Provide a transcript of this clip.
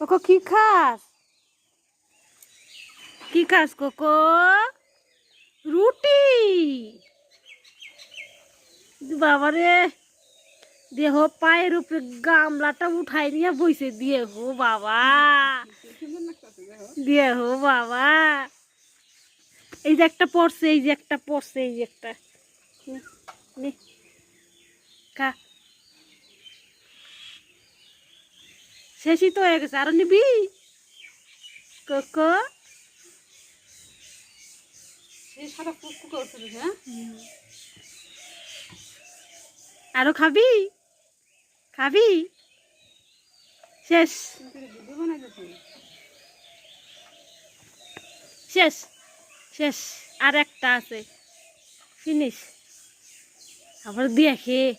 Cocoa কি খাস কি খাস কোকো রুটি বাবারে, দেহ পায়ের উপরে গামলাটা উঠাই নিয়ে বইছে দিয়ে হো বাবা। দিয়ে হো বাবা। এই যে একটা পড়ছে, এই যে একটা পড়ছে, এই যে একটা। খা শেষই তো হয়ে গেছে আরও নিবি কোকো আরও খাবি খাবি শেষ শেষ শেষ আর একটা আছে ফিনিশ আবার দিয়ে খেয়ে